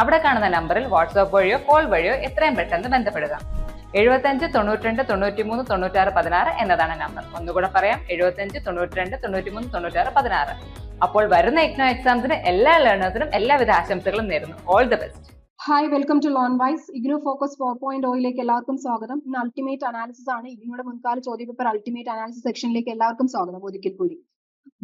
അവിടെ കാണുന്ന നമ്പറിൽ വാട്സ്ആപ്പ് വഴിയോ കോൾ വഴിയോ എത്രയും പെട്ടെന്ന് ബന്ധപ്പെടുക. എഴുപത്തഞ്ച് തൊണ്ണൂറ്റിരണ്ട് തൊണ്ണൂറ്റിമൂന്ന് തൊണ്ണൂറ്റാറ് പതിനാറ് എന്നതാണ് നമ്പർ. ഒന്നുകൂടെ പറയാം എഴുപത്തഞ്ച് തൊണ്ണൂറ്റിരണ്ട് തൊണ്ണൂറ്റിമൂന്ന് തൊണ്ണൂറ്റാറ് പതിനാറ്. അപ്പോൾ വരുന്ന ഇഗ്നോ എക്സാംസിന് എല്ലാ ലേണേഴ്സിനും എല്ലാവിധ ആശംസകളും നേരുന്നു. All the best hi welcome to Learn Wise IGNOU focus four point ഓയിലേക്ക് എല്ലാവർക്കും സ്വാഗതം. ഇന്ന് അൾട്ടിമേറ്റ് അനാലിസിസ് ആണ്. ഇഗ്നോയുടെ മുൻകാല ചോദ്യപേപ്പർ അൾട്ടിമേറ്റ് അനാലിസിസ് സെക്ഷനിലേക്ക് എല്ലാവർക്കും സ്വാഗതം. ഒരിക്കൽ കൂടി.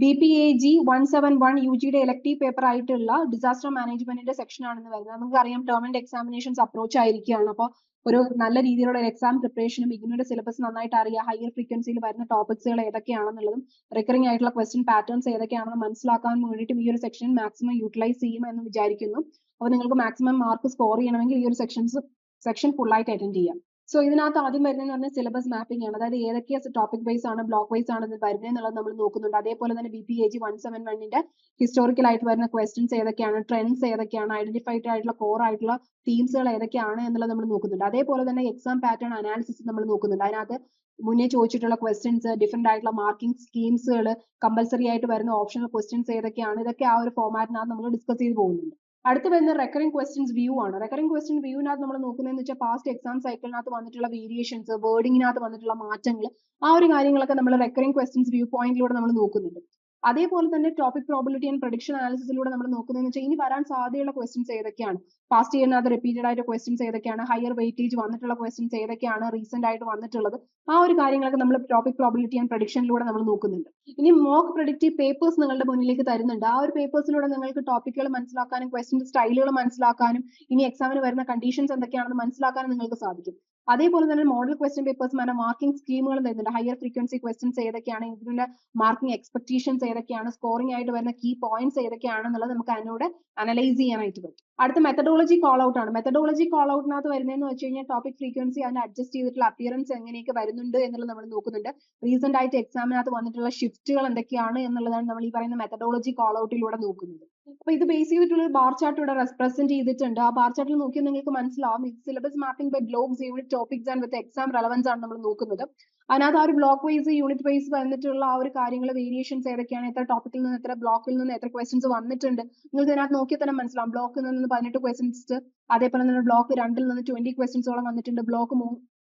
B P A G one seven one U ജിയുടെ ഇലക്ടീവ് പേപ്പർ ആയിട്ടുള്ള ഡിസാസ്റ്റർ മാനേജ്മെന്റിന്റെ സെക്ഷൻ ആണെന്ന് വരുന്നത്. നമുക്കറിയാം ടേം ആൻഡ് എക്സാമിനേഷൻസ് അപ്രോച്ച് ആയിരിക്കുകയാണ്. അപ്പോൾ ഒരു നല്ല രീതിയിലുള്ള ഒരു എക്സാം പ്രിപ്പറേഷനും ഇങ്ങനെയൊരു സിലബസ് നന്നായിട്ട് അറിയാം ഹയർ ഫ്രീക്വൻസിയിൽ വരുന്ന ടോപ്പിക്സുകൾ ഏതൊക്കെയാണെന്നുള്ളതും റിക്കറിംഗ് ആയിട്ടുള്ള ക്വസ്റ്റ്യൻ പാറ്റേൺസ് ഏതൊക്കെയാണെന്ന് മനസ്സിലാക്കാൻ വേണ്ടിയിട്ടും ഈ ഒരു സെക്ഷൻ മാക്സിമം യൂട്ടിലൈസ് ചെയ്യുമെന്ന് വിചാരിക്കുന്നു. അപ്പോൾ നിങ്ങൾക്ക് മാക്സിമം മാർക്ക് സ്കോർ ചെയ്യണമെങ്കിൽ ഈ ഒരു സെക്ഷൻസ് സെക്ഷൻ ഫുൾ ആയിട്ട് അറ്റൻഡ് ചെയ്യാം. സോ ഇതിനകത്ത് ആദ്യം വരുന്നതെന്ന് പറഞ്ഞാൽ സിലബസ് മാപ്പിംഗ് ആണ്. അതായത് ഏതൊക്കെ ടോപ്പിക് വൈസ് ആണ് ബ്ലോക്ക് വൈസ് ആണ് വരുന്നത് എന്നുള്ളത് നമ്മൾ നോക്കുന്നുണ്ട്. അതേപോലെ തന്നെ B P A G one seven വണ്ണിന്റെ ഹിസ്റ്റോറിക്കൽ ആയിട്ട് വരുന്ന ക്വസ്റ്റ്യൻസ് ഏതൊക്കെയാണ് ട്രെൻഡ്സ് ഏതൊക്കെയാണ് ഐഡന്റിഫൈഡ് ആയിട്ടുള്ള കോർ ആയിട്ടുള്ള തീംസുകൾ ഏതൊക്കെയാണ് എന്നുള്ളത് നമ്മൾ നോക്കുന്നുണ്ട്. അതേപോലെ തന്നെ എക്സാം പാറ്റേൺ അനാലിസിസ് നമ്മൾ നോക്കുന്നുണ്ട്. അതിനകത്ത് മുന്നേ ചോദിച്ചിട്ടുള്ള ക്വസ്റ്റ്യൻസ് ഡിഫറെന്റ് ആയിട്ടുള്ള മാർക്കിംഗ് സ്കീംസുകൾ കമ്പൽസറി ആയിട്ട് വരുന്ന ഓപ്ഷണൽ ക്വസ്റ്റ്യൻസ് ഏതൊക്കെയാണ് ഇതൊക്കെ ആ ഒരു ഫോമാറ്റിനകത്ത് നമ്മൾ ഡിസ്കസ് ചെയ്ത് പോകുന്നുണ്ട്. അടുത്ത് വരുന്ന റെക്കറിംഗ് ക്വസ്റ്റ്യൻസ് വ്യൂ ആണ്. റെക്കറിംഗ് ക്വസ്റ്റ്യൻ വ്യൂവിനകത്ത് നമ്മൾ നോക്കുന്നതെന്ന് വെച്ചാൽ പാസ്റ്റ് എക്സാം സൈക്കിളിനകത്ത് വന്നിട്ടുള്ള വേരിയേഷൻസ് വേർഡിങ്ങിനകത്ത് വന്നിട്ടുള്ള മാറ്റങ്ങൾ ആ ഒരു കാര്യങ്ങളൊക്കെ നമ്മൾ റെക്കറിംഗ് ക്വസ്റ്റ്യൻസ് വ്യൂ പോയിന്റിലൂടെ നമ്മൾ നോക്കുന്നുണ്ട്. അതേപോലെ തന്നെ ടോപ്പിക് പ്രോബിലിറ്റി ആൻഡ് പ്രഡിക്ഷൻ അനാലിസിസിലൂടെ നമ്മൾ നോക്കുന്നതെന്ന് വെച്ചാൽ ഇനി വരാൻ സാധ്യതയുള്ള ക്വസ്റ്റ്യൻസ് ഏതൊക്കെയാണ്? പാസ്റ്റ് ഇയറിനകത്ത് റിപ്പീറ്റഡ് ആയിട്ട് ക്വസ്റ്റ്യൻസ് ഏതൊക്കെയാണ്? ഹയർ വെയിറ്റേജ് വന്നിട്ടുള്ള ക്വസ്റ്റ്യൻസ് ഏതൊക്കെയാണ്? റീസെന്റ് ആയിട്ട് വന്നിട്ടുള്ളത്. ആ ഒരു കാര്യങ്ങളൊക്കെ നമ്മൾ ടോപ്പിക് പ്രോബിലിറ്റി ആൻഡ് പ്രഡിക്ഷനിലൂടെ നമ്മൾ നോക്കുന്നുണ്ട്. ഇനി മോക്ക് പ്രഡിക്റ്റീവ് പേപ്പേഴ്സ് നിങ്ങളുടെ മുന്നിലേക്ക് തരുന്നുണ്ട്. ആ ഒരു പേപ്പേഴ്സിലൂടെ നിങ്ങൾക്ക് ടോപ്പിക്കുകൾ മനസ്സിലാക്കാനും ക്വസ്റ്റ്യൻ സ്റ്റൈലുകൾ മനസ്സിലാക്കാനും ഇനി എക്സാമിന് വരുന്ന കണ്ടീഷൻസ് എന്തൊക്കെയാണെന്ന് മനസ്സിലാക്കാനും നിങ്ങൾക്ക് സാധിക്കും. അതേപോലെ തന്നെ മോഡൽ ക്വസ്റ്റ്യൻ പേപ്പേഴ്സ് മാന മാർക്കിംഗ് സ്കീമുകൾ തരുന്നുണ്ട്. ഹയർ ഫ്രീക്വൻസി ക്വസ്റ്റ്യൻസ് ഏതൊക്കെയാണ് ഇതിന്റെ മാർക്കിംഗ് എക്സ്പെക്ടേഷൻസ് ഏതൊക്കെയാണ് സ്കോറിംഗ് ആയിട്ട് വരുന്ന കീ പോയിന്റ്സ് ഏതൊക്കെയാണെന്നുള്ളത് നമുക്ക് അതിനോട് അനലൈസ് ചെയ്യാനായിട്ട് പറ്റും. അടുത്ത മെത്തഡോളജി കോൾ ഔട്ട് ആണ്. മെത്തഡോളജി കോൾ ഔട്ടിനകത്ത് വരുന്നതെന്ന് വെച്ച് കഴിഞ്ഞാൽ ടോപ്പിക് ഫ്രീക്വൻസി അതിന് അഡ്ജസ്റ്റ് ചെയ്തിട്ടുള്ള അപ്പിയറൻസ് എങ്ങനെയൊക്കെ വരുന്നുണ്ട് എന്നുള്ളത് നമ്മൾ നോക്കുന്നുണ്ട്. റീസെന്റ് ആയിട്ട് എക്സാമിനകത്ത് വന്നിട്ടുള്ള ഷിഫ്റ്റുകൾ എന്തൊക്കെയാണ് എന്നുള്ളതാണ് നമ്മൾ ഈ പറയുന്ന മെത്തഡോളജി കോൾ ഔട്ടിലൂടെ നോക്കുന്നത്. അപ്പൊ ഇത് ബേസ് ചെയ്തിട്ടുള്ള ബാർ ചാർട്ട് ഇവിടെ റെപ്രസെന്റ് ചെയ്തിട്ടുണ്ട്. ആ ബാർ ചാർട്ടിൽ നോക്കിയാൽ നിങ്ങൾക്ക് മനസ്സിലാവും. Syllabus mapping by blocks unit topics and with exam relevance ആണ് നമ്മൾ നോക്കുന്നത്. അതിനകത്ത് ആ ഒരു ബ്ലോക്ക് വൈസ് യൂണിറ്റ് വൈസ് വന്നിട്ടുള്ള ആ ഒരു കാര്യങ്ങൾ വേരിയേഷൻസ് ഏതൊക്കെയാണ് എത്ര ടോപ്പിക്കിൽ നിന്ന് എത്ര ബ്ലോക്കിൽ നിന്ന് എത്ര ക്വസ്റ്റൻസ് വന്നിട്ടുണ്ട്. നിങ്ങൾക്ക് ഇതിനകത്ത് നോക്കിയാൽ തന്നെ മനസ്സിലാവും. ബ്ലോക്കിൽ നിന്ന് പതിനെട്ട് ക്വസ്റ്റൻസ് അതേപോലെ തന്നെ ബ്ലോക്ക് രണ്ടിൽ നിന്ന് ട്വന്റി ക്വസ്റ്റൻസോളം വന്നിട്ടുണ്ട്. ബ്ലോക്ക്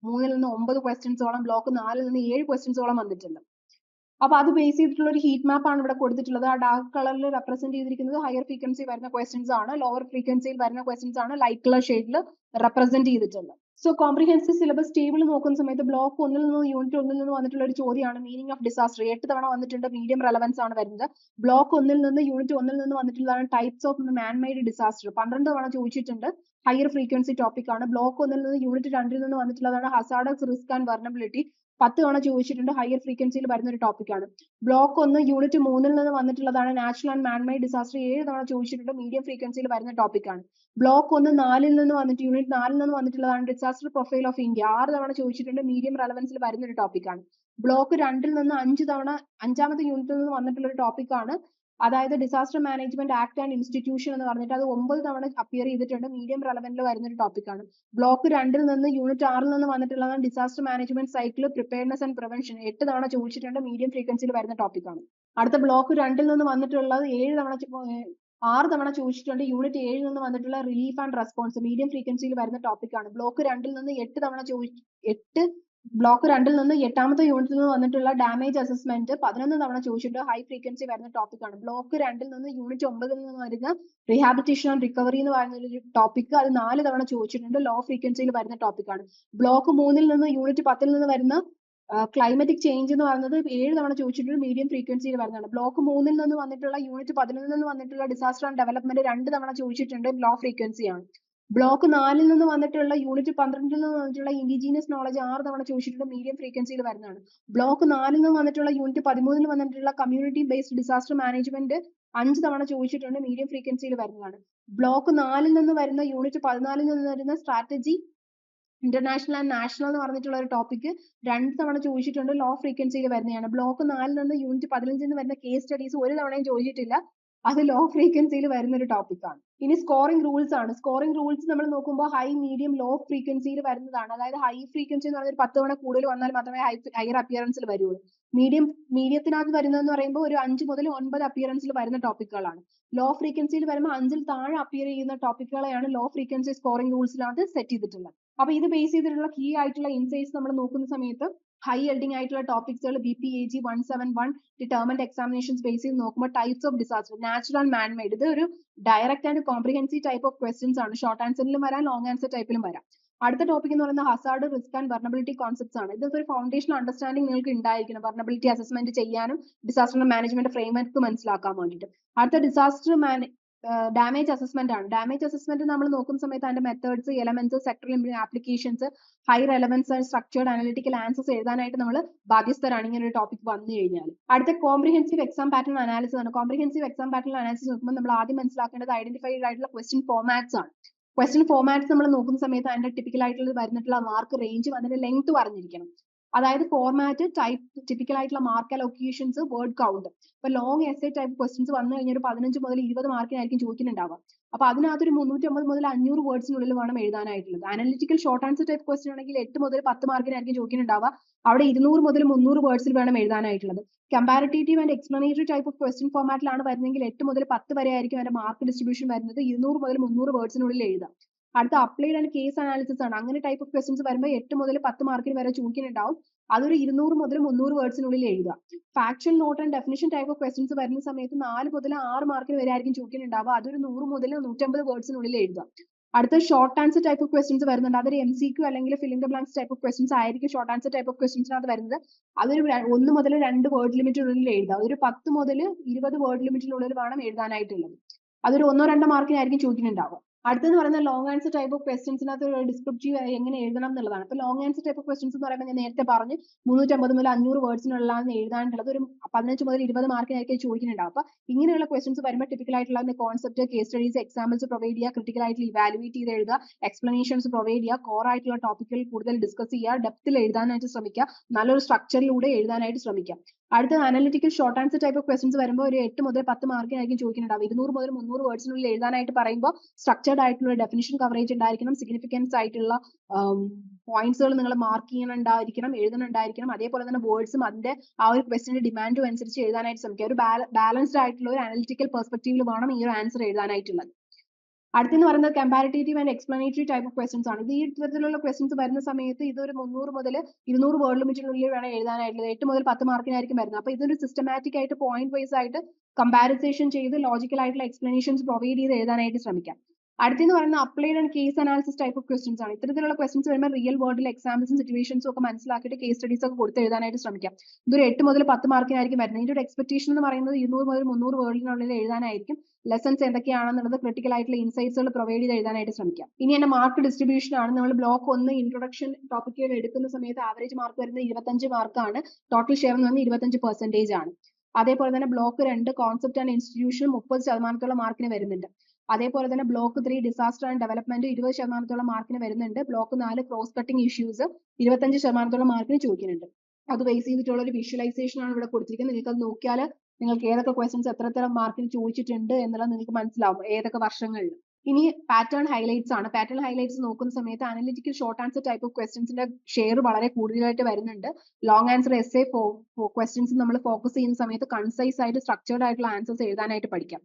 മൂന്നിൽ നിന്ന് ഒമ്പത് ക്വസ്റ്റൻസോളം ബ്ലോക്ക് നാലിൽ നിന്ന് ഏഴ് ക്വസ്റ്റൻസോളം വന്നിട്ടുണ്ട്. അപ്പൊ അത് ബേസ് ചെയ്തിട്ടുള്ള ഒരു ഹീറ്റ് മാപ്പ് ആണ് ഇവിടെ കൊടുത്തിട്ടുള്ളത്. ആ ഡാർക്ക് കളറിൽ റെപ്രസെന്റ് ചെയ്തിരിക്കുന്നത് ഹയർ ഫ്രീക്വൻസി വരുന്ന ക്വസ്റ്റ്യൻസ് ആണ്. ലോവർ ഫ്രീക്വൻസിയിൽ വരുന്ന ക്വസ്റ്റ്യൻസ് ആണ് ലൈറ്റ് കളർ ഷെയ്ഡിൽ റെപ്രസെന്റ് ചെയ്തിട്ടുള്ളത്. സോ കോംപ്രിഹെൻസീവ് സിലബസ് ടേബിൾ നോക്കുന്ന സമയത്ത് ബ്ലോക്ക് ഒന്നിൽ നിന്ന് യൂണിറ്റ് ഒന്നിൽ നിന്ന് വന്നിട്ടുള്ള ഒരു ചോദ്യമാണ് മീനിങ് ഓഫ് ഡിസാസ്റ്റർ എട്ട് തവണ വന്നിട്ടുണ്ട് മീഡിയം റെലവൻസ് ആണ് വരുന്നത്. ബ്ലോക്ക് ഒന്നിൽ നിന്ന് യൂണിറ്റ് ഒന്നിൽ നിന്ന് വന്നിട്ടുള്ളതാണ് types of man made disaster പന്ത്രണ്ട് തവണ ചോദിച്ചിട്ടുണ്ട് ഹയർ ഫ്രീക്വൻസി ടോപ്പിക് ആണ്. ബ്ലോക്ക് ഒന്നിൽ നിന്ന് യൂണിറ്റ് രണ്ടിൽ നിന്ന് വന്നിട്ടുള്ളതാണ് ഹസാഡസ് റിസ്ക് ആൻഡ് വർണബിലിറ്റി പത്ത് തവണ ചോദിച്ചിട്ടുണ്ട് ഹയർ ഫ്രീക്വൻസിയിൽ വരുന്ന ഒരു ടോപ്പിക്കാണ് ബ്ലോക്ക് ഒന്ന് യൂണിറ്റ് മൂന്നിൽ നിന്ന് വന്നിട്ടുള്ളതാണ് നാച്ചുറൽ ആൻഡ് മാൻമെയ്ഡ് ഡിസാസ്റ്റർ ഏഴ് തവണ ചോദിച്ചിട്ടുണ്ട് മീഡിയം ഫ്രീക്വൻസിയിൽ വരുന്ന ടോപ്പിക്കാണ് ബ്ലോക്ക് ഒന്ന് നാലിൽ നിന്ന് വന്നിട്ട് യൂണിറ്റ് നാലിൽ നിന്ന് വന്നിട്ടുള്ളതാണ് ഡിസാസ്റ്റർ പ്രൊഫൈൽ ഓഫ് ഇന്ത്യ ആറ് തവണ ചോദിച്ചിട്ടുണ്ട് മീഡിയം റെലവൻസിൽ വരുന്ന ഒരു ടോപ്പിക്കാണ് ബ്ലോക്ക് രണ്ടിൽ നിന്ന് അഞ്ച് തവണ അഞ്ചാമത്തെ യൂണിറ്റിൽ നിന്ന് വന്നിട്ടുള്ള ഒരു ടോപ്പിക് ആണ്. അതായത് disaster management act and institution എന്ന് പറഞ്ഞിട്ട് അത് ഒമ്പത് തവണ അപ്പിയർ ചെയ്തിട്ടുണ്ട്. മീഡിയം റെലവെന്റിൽ വരുന്ന ഒരു ടോപ്പിക്കാണ് ബ്ലോക്ക് രണ്ടിൽ നിന്ന് യൂണിറ്റ് ആറിൽ നിന്ന് വന്നിട്ടുള്ളതാണ് disaster management cycle preparedness and prevention എട്ട് തവണ ചോദിച്ചിട്ടുണ്ട് മീഡിയം ഫ്രീക്വൻസിയിൽ വരുന്ന ടോപ്പിക്കാണ് അടുത്ത ബ്ലോക്ക് രണ്ടിൽ നിന്ന് വന്നിട്ടുള്ളത് ഏഴ് തവണ ആറ് തവണ ചോദിച്ചിട്ടുണ്ട് യൂണിറ്റ് ഏഴിൽ നിന്ന് വന്നിട്ടുള്ള റിലീഫ് ആൻഡ് റെസ്പോൺസ് മീഡിയം ഫ്രീക്വൻസിയിൽ വരുന്ന ടോപ്പിക്കാണ് ബ്ലോക്ക് രണ്ടിൽ നിന്ന് എട്ട് തവണ ചോദിച്ചു എട്ട് ബ്ലോക്ക് രണ്ടിൽ നിന്ന് എട്ടാമത്തെ യൂണിറ്റിൽ നിന്ന് വന്നിട്ടുള്ള ഡാമേജ് അസസ്മെന്റ് പതിനൊന്ന് തവണ ചോദിച്ചിട്ട് ഹൈ ഫ്രീക്വൻസി വരുന്ന ടോപ്പിക് ആണ്. ബ്ലോക്ക് രണ്ടിൽ നിന്ന് യൂണിറ്റ് ഒമ്പതിൽ നിന്ന് വരുന്ന റിഹാബിറ്റേഷൻ ആൻഡ് റിക്കവറി എന്ന് പറയുന്ന ഒരു ടോപ്പിക് അത് നാല് തവണ ചോദിച്ചിട്ടുണ്ട് ലോ ഫ്രീക്വൻസിയിൽ വരുന്ന ടോപ്പിക് ആണ്. ബ്ലോക്ക് മൂന്നിൽ നിന്ന് യൂണിറ്റ് പത്തിൽ നിന്ന് വരുന്ന ക്ലൈമറ്റിക് ചേഞ്ച് എന്ന് പറയുന്നത് ഏഴ് തവണ ചോദിച്ചിട്ടുണ്ട് മീഡിയം ഫ്രീക്വൻസിയിൽ വരുന്നതാണ്. ബ്ലോക്ക് മൂന്നിൽ നിന്ന് വന്നിട്ടുള്ള യൂണിറ്റ് പതിനൊന്നിൽ നിന്ന് വന്നിട്ടുള്ള ഡിസാസ്റ്റർ ആൻഡ് ഡെവലപ്മെന്റ് രണ്ട് തവണ ചോദിച്ചിട്ടുണ്ട് ലോ ഫ്രീക്വൻസി ആണ്. ബ്ലോക്ക് നാലിൽ നിന്ന് വന്നിട്ടുള്ള യൂണിറ്റ് പന്ത്രണ്ടിൽ നിന്ന് വന്നിട്ടുള്ള ഇൻഡിജീനിയസ് നോളജ് ആറ് തവണ ചോദിച്ചിട്ടുണ്ട്. മീഡിയം ഫ്രീക്വൻസിയിൽ വരുന്നതാണ്. ബ്ലോക്ക് നാലിൽ നിന്ന് വന്നിട്ടുള്ള യൂണിറ്റ് പതിമൂന്നിൽ വന്നിട്ടുള്ള കമ്മ്യൂണിറ്റി ബേസ്ഡ് ഡിസാസ്റ്റർ മാനേജ്മെന്റ് അഞ്ച് തവണ ചോദിച്ചിട്ടുണ്ട്. മീഡിയം ഫ്രീക്വൻസിയിൽ വരുന്നതാണ്. ബ്ലോക്ക് നാലിൽ നിന്ന് വരുന്ന യൂണിറ്റ് പതിനാലിൽ നിന്ന് വരുന്ന സ്ട്രാറ്റജി ഇന്റർനാഷണൽ ആൻഡ് നാഷണൽ എന്ന് പറഞ്ഞിട്ടുള്ള ഒരു ടോപ്പിക് രണ്ട് തവണ ചോദിച്ചിട്ടുണ്ട്. ലോ ഫ്രീക്വൻസിയിൽ വരുന്നതാണ്. ബ്ലോക്ക് നാലിൽ നിന്ന് യൂണിറ്റ് പതിനഞ്ചിൽ നിന്ന് വരുന്ന കേസ് സ്റ്റഡീസ് ഒരു തവണയും ചോദിച്ചിട്ടില്ല. അത് ലോ ഫ്രീക്വൻസിയിൽ വരുന്ന ഒരു ടോപ്പിക്കാണ് ഇനി സ്കോറിംഗ് റൂൾസ് ആണ്. സ്കോറിംഗ് റൂൾസ് നമ്മൾ നോക്കുമ്പോൾ ഹൈ മീഡിയം ലോ ഫ്രീക്വൻസിയിൽ വരുന്നതാണ്. അതായത് ഹൈ ഫ്രീക്വൻസി എന്ന് പറഞ്ഞാൽ ഒരു പത്ത് തവണ കൂടുതൽ വന്നാൽ മാത്രമേ ഹൈ ഹയർ അപ്പിയറൻസിൽ വരുള്ളൂ. മീഡിയം മീഡിയത്തിനകത്ത് വരുന്നതെന്ന് പറയുമ്പോൾ ഒരു അഞ്ച് മുതൽ ഒൻപത് അപ്പിയറൻസിൽ വരുന്ന ടോപ്പിക്കുകളാണ് ലോ ഫ്രീക്വൻസിയിൽ വരുമ്പോൾ അഞ്ചിൽ താഴെ അപ്പിയർ ചെയ്യുന്ന ടോപ്പിക്കുകളെയാണ് ലോ ഫ്രീക്വൻസി സ്കോറിംഗ് റൂൾസിനകത്ത് സെറ്റ് ചെയ്തിട്ടുള്ളത്. അപ്പൊ ഇത് ബേസ് ചെയ്തിട്ടുള്ള കീ ആയിട്ടുള്ള ഇൻസൈറ്റ്സ് നമ്മൾ നോക്കുന്ന സമയത്ത് ഹൈ എൽഡിംഗ് ആയിട്ടുള്ള ടോപ്പിക്സുകൾ B P A G one seven one determent examinations base നോക്കുമ്പോൾ types of disaster natural man made ഇത് ഒരു direct and comprehensive type of questions ആണ്. ഷോർട്ട് ആൻസറിലും വരാം ലോങ് ആൻസർ ടൈപ്പിലും വരാം. അടുത്ത ടോപ്പിക് എന്ന് പറയുന്നത് hazard risk and vulnerability concepts ആണ്. ഇത് ഒരു ഫൗണ്ടേഷണൽ അണ്ടർസ്റ്റാൻഡിംഗ് നിങ്ങൾക്ക് ഉണ്ടായിരിക്കണം. വർണബിലിറ്റി അസസ്മെന്റ് ചെയ്യാനും ഡിസാസ്റ്റർ മാനേജ്മെന്റ് ഫ്രെയിംവർക്ക് മനസ്സിലാക്കാൻ വേണ്ടിയിട്ട്. അടുത്ത ഡിസാസ്റ്റർ മാനേ ഡാമേജ് അസസ്മെന്റ് ആണ്. ഡാമേജ് അസസ്മെന്റ് നമ്മൾ നോക്കുന്ന സമയത്ത് അതിന്റെ methods elements sectoral applications high relevance and structured analytical answers എഴുതാനായിട്ട് നമ്മൾ ബാധ്യസ്ഥരാണ് ഇങ്ങനെ ഒരു ടോപ്പിക് വന്നു കഴിഞ്ഞാൽ. അടുത്ത കോംപ്രിഹെൻസീവ് എക്സാം പാറ്റേൺ അനാലിസിസ് ആണ്. കോംപ്രിഹെൻസീവ് എക്സാം പാറ്റേൺ അനാലിസിസ് നോക്കുമ്പോൾ നമ്മൾ ആദ്യം മനസ്സിലാക്കേണ്ടത് ഐഡന്റിഫൈഡ് ആയിട്ടുള്ള ക്വസ്റ്റ്യൻ ഫോമാറ്റ്സ് ആണ്. ക്വസ്റ്റ്യൻ ഫോമാറ്റ്സ് നമ്മൾ നോക്കുന്ന സമയത്ത് അതിന്റെ ടിപ്പിക്കൽ ആയിട്ടുള്ള വരുന്നിട്ടുള്ള മാർക്ക് റേഞ്ചും അതിന്റെ ലെങ്ത് പറഞ്ഞിരിക്കണം അതായത് ഫോർമാറ്റ് ടൈപ്പ് ടിപ്പിക്കൽ ആയിട്ടുള്ള മാർക്ക് അലോക്കേഷൻസ് വേർഡ് കൗണ്ട് ഇപ്പൊ long S A type questions വന്നു കഴിഞ്ഞാൽ ഒരു പതിനഞ്ച് മുതൽ ഇരുപത് മാർക്കിനായിരിക്കും ചോദിക്കുന്നുണ്ടാവുക. അപ്പൊ അതിനകത്ത് ഒരു മുന്നൂറ്റി അമ്പത് മുതൽ അഞ്ഞൂറ് വേർഡ്സിനുള്ളിൽ വേണം എഴുതാനായിട്ടുള്ളത്. Analytical short answer type question ആണെങ്കിൽ എട്ട് മുതൽ പത്ത് മാർക്കിനായിരിക്കും ചോദിക്കുന്നുണ്ടാവുക. അവിടെ ഇരുന്നൂറ് മുതൽ മുന്നൂറ് വേർഡ്സിൽ വേണം എഴുതാനായിട്ടുള്ളത്. Comparative and explanatory type of question ഫോർമാറ്റിലാണ് വരുന്നതെങ്കിൽ എട്ട് മുതൽ പത്ത് വരെ ആയിരിക്കും അതിന്റെ മാർക്ക് ഡിസ്ട്രിബ്യൂഷൻ വരുന്നത്. ഇരുന്നൂറ് മുതൽ മുന്നൂറ് വേർഡ്സിനുള്ളിൽ എഴുതാം അടുത്ത അപ്ലൈഡ് ആൻഡ് കേസ് അനാലിസിസ് ആണ്. അങ്ങനെ ടൈപ്പ് ഓഫ് ക്വസ്റ്റ്യൻസ് വരുമ്പോൾ എട്ട് മുതൽ പത്ത് മാർക്കിന് വരെ ചോദിക്കുന്നുണ്ടാവും. അതൊരു ഇരുന്നൂറ് മുതൽ മുന്നൂറ് വേർഡ്സിനുള്ളിൽ എഴുതുക. Factual note and definition type of questions വരുന്ന സമയത്ത് നാല് മുതൽ ആറ് മാർക്കിന് വരെ ആയിരിക്കും ചോദിക്കുന്നുണ്ടാവുക. അതൊരു നൂറ് മുതൽ നൂറ്റമ്പത് വേർഡ്സിനുള്ളിൽ എഴുതുക. അടുത്ത short answer type of questions വരുന്നുണ്ട്. അതൊരു എം സി ക്യു അല്ലെങ്കിൽ filling blanks type of questions ആയിരിക്കും ഷോർട്ട് ആൻസർ ടൈപ്പ് ഓഫ് ക്വസ്റ്റ്യൻസിനകത്ത് വരുന്നത്. അതൊരു ഒന്ന് മുതൽ രണ്ട് വേർഡ് ലിമിറ്റിനുള്ളിൽ എഴുതുക. അതൊരു പത്ത് മുതൽ ഇരുപത് വേർഡ് ലിമിറ്റിനുള്ളിൽ വേണം എഴുതാനായിട്ടുള്ളത്. അതൊരു ഒന്നോ രണ്ടോ മാർക്കിനായിരിക്കും ചോദിക്കുന്നുണ്ടാവുക. അടുത്തെന്ന് പറയുന്നത് ലോങ് ആൻസർ ടൈപ്പ് ഓഫ് ക്വസ്റ്റ്യൻസിനകത്ത് ഡിസ്ക്രിപ്റ്റീവ് എങ്ങനെ എഴുതണം എന്നുള്ളതാണ്. അപ്പോൾ long answer type of questions എന്ന് പറയുമ്പോൾ നേരത്തെ പറഞ്ഞു മുന്നൂറ്റമ്പത് മുതൽ അഞ്ഞൂറ് വേർഡ്സിനുള്ളതാണ് എഴുതാനുള്ളത്. ഒരു പതിനഞ്ച് മുതൽ ഇരുപത് മാർക്കിനായിരിക്കും ചോദിക്കുന്നുണ്ടാവും. അപ്പൊ ഇങ്ങനെയുള്ള ക്വസ്റ്റ്യൻസ് വരുമ്പോൾ ടിപ്പിക്കൽ ആയിട്ടുള്ള concept case studies examples provide ചെയ്യുക ക്രിട്ടിക്കൽ ആയിട്ട് ഇവാലുവേറ്റ് ചെയ്ത് എഴുതുക എക്സ്പ്ലനേഷൻസ് പ്രൊവൈഡ് ചെയ്യുക കോർ ആയിട്ടുള്ള ടോപ്പിക്കുകൾ കൂടുതൽ ഡിസ്കസ് ചെയ്യുക ഡെപ്തിൽ എഴുതാനായിട്ട് ശ്രമിക്കുക നല്ലൊരു സ്ട്രക്ചറിലൂടെ എഴുതാനായിട്ട് ശ്രമിക്കുക. അടുത്ത analytical short answer type of questions വരുമ്പോൾ ഒരു എട്ട് മുതൽ പത്ത് മാർക്കിനായിരിക്കും ചോദിക്കുന്നുണ്ടാവും ഇരുന്നൂറ് മുതൽ മുന്നൂറ് വേർഡ്സിനുള്ളിൽ എഴുതാനായിട്ട് പറയുമ്പോൾ സ്ട്രക്ചേർഡ് ആയിട്ടുള്ള ഡെഫിനിഷൻ കവറേജ് ഉണ്ടായിരിക്കണം. സിഗ്നിഫിക്കൻസ് ആയിട്ടുള്ള പോയിന്റ്സുകൾ നിങ്ങൾ മാർക്ക് ചെയ്യണുണ്ടായിരിക്കണം എഴുതണുണ്ടായിരിക്കണം. അതേപോലെ തന്നെ വേർഡ്സും അതിന്റെ ആ ഒരു ക്വസ്റ്റിന്റെ ഡിമാൻഡും അനുസരിച്ച് എഴുതാനായിട്ട് ശ്രമിക്കുക. ഒരു ബാലൻസ്ഡ് ആയിട്ടുള്ള ഒരു അനലിറ്റിക്കൽ പെർസ്പെക്റ്റീവിൽ വേണം ഈ ഒരു ആൻസർ എഴുതാനായിട്ടുള്ളത്. അടുത്തെന്ന് പറയുന്നത് comparative and explanatory type of questions ആണ്. ഇത് ഈ തരത്തിലുള്ള ക്വസ്റ്റൻസ് വരുന്ന സമയത്ത് ഇതൊരു മുന്നൂറ് മുതൽ ഇരുന്നൂറ് വേർഡ് ലിമിറ്റിനുള്ളിൽ വേണം എഴുതാനായിട്ടുള്ളത്. എട്ട് മുതൽ പത്ത് മാർക്കിനായിരിക്കും വരുന്നത്. അപ്പൊ ഇതൊരു സിസ്റ്റമാറ്റിക് ആയിട്ട് പോയിന്റ് വൈസ് ആയിട്ട് കമ്പാരിസേഷൻ ചെയ്ത് ലോജിക്കൽ ആയിട്ടുള്ള എക്സ്പ്ലനേഷൻസ് പ്രൊവൈഡ് ചെയ്ത് എഴുതാനായിട്ട് ശ്രമിക്കാം. അടുത്തെന്ന് പറയുന്നത് applied and case analysis type of questions ആണ്. ഇത്തരത്തിലുള്ള ക്വസ്റ്റൻസ് വരുമ്പോൾ റിയൽ വേൾഡിൽ എക്സാമ്പിൾസും സിറ്റുവേഷൻസും ഒക്കെ മനസ്സിലാക്കിയിട്ട് കേസ് സ്റ്റഡീസ് ഒക്കെ കൊടുത്ത് എഴുതാനായിട്ട് ശ്രമിക്കാം. ഇതൊരു എട്ട് മുതൽ പത്ത് മാർക്കിനായിരിക്കും വരുന്നത്. ഇതിന്റെ ഒരു എക്സ്പെക്ടേഷൻ എന്ന് പറയുന്നത് ഇരുന്നൂറ് മുതൽ മുന്നൂറ് വേർഡിനുള്ളിൽ എഴുതാനായിരിക്കും. ലെസൺസ് എന്തൊക്കെയാണെന്നുള്ളത് ക്രിട്ടിക്കൽ ആയിട്ടുള്ള ഇൻസൈറ്റ്സുകൾ പ്രൊവൈഡ് ചെയ്ത് എഴുതാനായിട്ട് ശ്രമിക്കാം. ഇനി എന്റെ മാർക്ക് ഡിസ്ട്രിബ്യൂഷൻ ആണ്. നമ്മൾ ബ്ലോക്ക് ഒന്ന് ഇൻട്രൊഡക്ഷൻ ടോപ്പിക്കുകൾ എടുക്കുന്ന സമയത്ത് ആവറേജ് മാർക്ക് വരുന്നത് ഇരുപത്തഞ്ച് മാർക്കാണ് ടോട്ടൽ ഷെയർ എന്ന് പറഞ്ഞാൽ ഇരുപത്തഞ്ച് പെർസെന്റേജ് ആണ്. അതേപോലെ തന്നെ ബ്ലോക്ക് രണ്ട് കോൺസെപ്റ്റ് ആൻഡ് ഇൻസ്റ്റിറ്റ്യൂഷൻ മുപ്പത് ശതമാനത്തോളം മാർക്കിന് വരുന്നുണ്ട്. അതേപോലെ തന്നെ block three disaster and development ഇരുപത് ശതമാനത്തോളം മാർക്കിന് വരുന്നുണ്ട്. ബ്ലോക്ക് നാല് ക്രോസ് കട്ടിംഗ് ഇഷ്യൂസ് ഇരുപത്തഞ്ച് ശതമാനത്തോളം മാർക്കിന് ചോദിക്കുന്നുണ്ട്. അത് ബേസ് ചെയ്തിട്ടുള്ള ഒരു വിഷ്വലൈസേഷൻ ആണ് ഇവിടെ കൊടുത്തിരിക്കുന്നത്. നിങ്ങൾക്ക് അത് നോക്കിയാൽ നിങ്ങൾക്ക് ഏതൊക്കെ ക്വസ്റ്റ്യൻസ് എത്രത്തരം മാർക്കിന് ചോദിച്ചിട്ടുണ്ട് എന്നുള്ളത് നിങ്ങൾക്ക് മനസ്സിലാവും ഏതൊക്കെ വർഷങ്ങളിൽ. ഇനി പാറ്റേൺ ഹൈലൈറ്റ്സ് ആണ്. പാറ്റേൺ ഹൈലൈറ്റ്സ് നോക്കുന്ന സമയത്ത് analytical short answer type of ക്വസ്റ്റ്യൻസിന്റെ share വളരെ കൂടുതലായിട്ട് വരുന്നുണ്ട്. Long answer S A questions നമ്മൾ ഫോക്കസ് ചെയ്യുന്ന സമയത്ത് കൺസൈസ് ആയിട്ട് സ്ട്രക്ചേർഡ് ആയിട്ടുള്ള ആൻസേഴ്സ് എഴുതാനായിട്ട് പഠിക്കാം.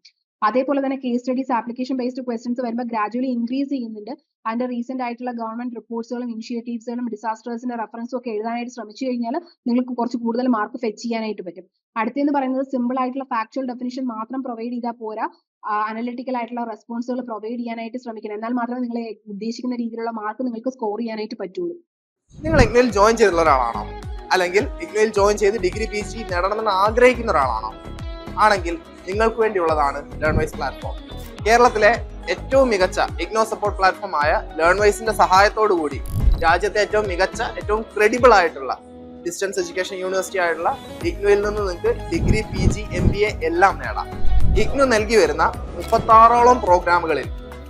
അതേപോലെ തന്നെ case studies application based questions വരുമ്പോൾ ഗ്രാജുവലി ഇൻക്രീസ് ചെയ്യുന്നുണ്ട്. അതിന്റെ റീസെന്റ് ആയിട്ടുള്ള ഗവൺമെന്റ് റിപ്പോർട്ട്സുകളും ഇനിഷ്യേറ്റീവ്സുകളും ഡിസാസ്റ്റേഴ്സിന്റെ റെഫറൻസും ഒക്കെ എഴുതാനായിട്ട് ശ്രമിച്ചു കഴിഞ്ഞാൽ നിങ്ങൾക്ക് കുറച്ച് കൂടുതൽ മാർക്ക് ഫെച്ച് ചെയ്യാനായിട്ട് പറ്റും. അടുത്തെന്ന് പറയുന്നത് സിമ്പിൾ ആയിട്ടുള്ള ഫാക്ച്വൽ ഡെഫിനിഷൻ മാത്രം പ്രൊവൈഡ് ചെയ്താൽ പോരാ. അനലിറ്റിക്കൽ ആയിട്ടുള്ള റെസ്പോൺസുകൾ പ്രൊവൈഡ് ചെയ്യാനായിട്ട് ശ്രമിക്കണം. എന്നാൽ മാത്രമേ നിങ്ങൾ ഉദ്ദേശിക്കുന്ന രീതിയിലുള്ള മാർക്ക് നിങ്ങൾക്ക് സ്കോർ ചെയ്യാനായിട്ട് പറ്റുള്ളൂ. നിങ്ങൾ ഇഗ്നയിൽ ജോയിൻ ചെയ്തിട്ടുള്ള ഒരാളാണോ? അല്ലെങ്കിൽ ഇഗ്നയിൽ ജോയിൻ ചെയ്ത് ഡിഗ്രി പി ജി നേടണമെന്ന് ആഗ്രഹിക്കുന്ന ഒരാളാണോ? ആണെങ്കിൽ നിങ്ങൾക്ക് വേണ്ടിയുള്ളതാണ് ലേൺവൈസ് പ്ലാറ്റ്ഫോം കേരളത്തിലെ ഏറ്റവും മികച്ച ഇഗ്നോ സപ്പോർട്ട് പ്ലാറ്റ്ഫോം ആയ ലേൺവൈസിന്റെ കൂടി രാജ്യത്തെ ഏറ്റവും മികച്ച ഏറ്റവും ക്രെഡിബിൾ ആയിട്ടുള്ള ഡിസ്റ്റൻസ് എഡ്യൂക്കേഷൻ യൂണിവേഴ്സിറ്റി ആയിട്ടുള്ള ഇഗ്നോയിൽ നിന്ന് നിങ്ങൾക്ക് degree P G M B A എല്ലാം നേടാം. ഇഗ്നോ നൽകി വരുന്ന മുപ്പത്താറോളം പ്രോഗ്രാമുകളിൽ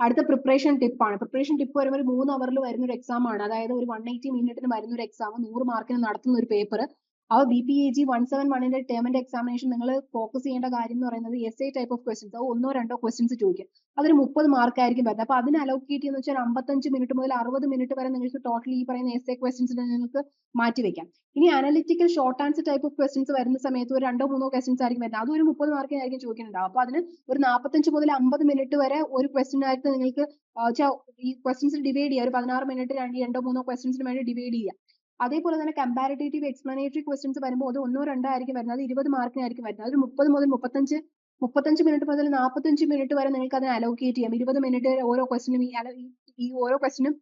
അടുത്ത പ്രിപ്പറേഷൻ ടിപ്പ് ആണ്. പ്രിപ്പറേഷൻ ടിപ്പ് വരുമ്പോൾ ഒരു മൂന്ന് അവറിൽ വരുന്ന ഒരു എക്സാം ആണ്. അതായത് ഒരു വൺ എയ്റ്റി മിനിറ്റിന് വരുന്ന ഒരു എക്സാം നൂറ് മാർക്കിന് നടത്തുന്ന ഒരു പേപ്പർ ആ B P A G one seven വണ്ണിന്റെ ടേമിന്റെ എക്സാമിനേഷൻ നിങ്ങൾ ഫോക്കസ് ചെയ്യേണ്ട കാര്യം എന്ന് പറയുന്നത് S I type of questions ഒന്നോ രണ്ടോ ക്വസ്റ്റ്യൻസ് ചോദിക്കും. അതൊരു മുപ്പത് മാർക്കായിരിക്കും വരുന്നത്. അപ്പൊ അതിന് അലോക്കേറ്റ് എന്ന് വെച്ചാൽ അമ്പത്തഞ്ച് മിനിറ്റ് മുതൽ അറുപത് മിനിറ്റ് വരെ നിങ്ങൾക്ക് ടോട്ടലി ഈ പറയുന്ന എസ് ഐ ക്വസ്റ്റ്യൻസിന് നിങ്ങൾക്ക് മാറ്റി വെക്കാം. ഇനി analytical short answer type of questions വരുന്ന സമയത്ത് ഒരു രണ്ടോ മൂന്നോ ക്വസ്റ്റ്യൻസ് ആയിരിക്കും വരുന്നത്. അതൊരു മുപ്പത് മാർക്കിനായിരിക്കും ചോദിക്കുന്നുണ്ടാവും അപ്പൊ അതിന് ഒരു നാൽപ്പത്തഞ്ച് മുതൽ അമ്പത് മിനിറ്റ് വരെ ഒരു ക്വസ്റ്റ്യൻ ആയിട്ട് നിങ്ങൾക്ക് ഈ ക്വസ്റ്റ്യൻസ് ഡിവൈഡ് ചെയ്യുക. ഒരു പതിനാറ് മിനിറ്റ് രണ്ട് രണ്ടോ മൂന്നോ ക്വസ്റ്റ്യൻസിന് വേണ്ടി ഡിവൈഡ് ചെയ്യുക. അതേപോലെ തന്നെ കമ്പാരിറ്റേറ്റീവ് എക്സ്പ്ലനേറ്ററി ക്വസ്റ്റ്യൻസ് വരുമ്പോൾ അത് ഒന്നോ രണ്ടോ ആയിരിക്കും വരുന്നത്. അത് ഇരുപത് മാർക്കിനായിരിക്കും വരുന്നത്. അത് മുപ്പത് മുതൽ മുപ്പത്തഞ്ച് മുപ്പത്തഞ്ച് മിനിറ്റ് മുതൽ നാൽപ്പത്തഞ്ച് മിനിറ്റ് വരെ നിങ്ങൾക്ക് അതിനെ അലോക്കേറ്റ് ചെയ്യാം. ഇരുപത് മിനിറ്റ് ഓരോ ക്വസ്റ്റിനും ഈ ഈ ഓരോ ക്വസ്റ്റിനും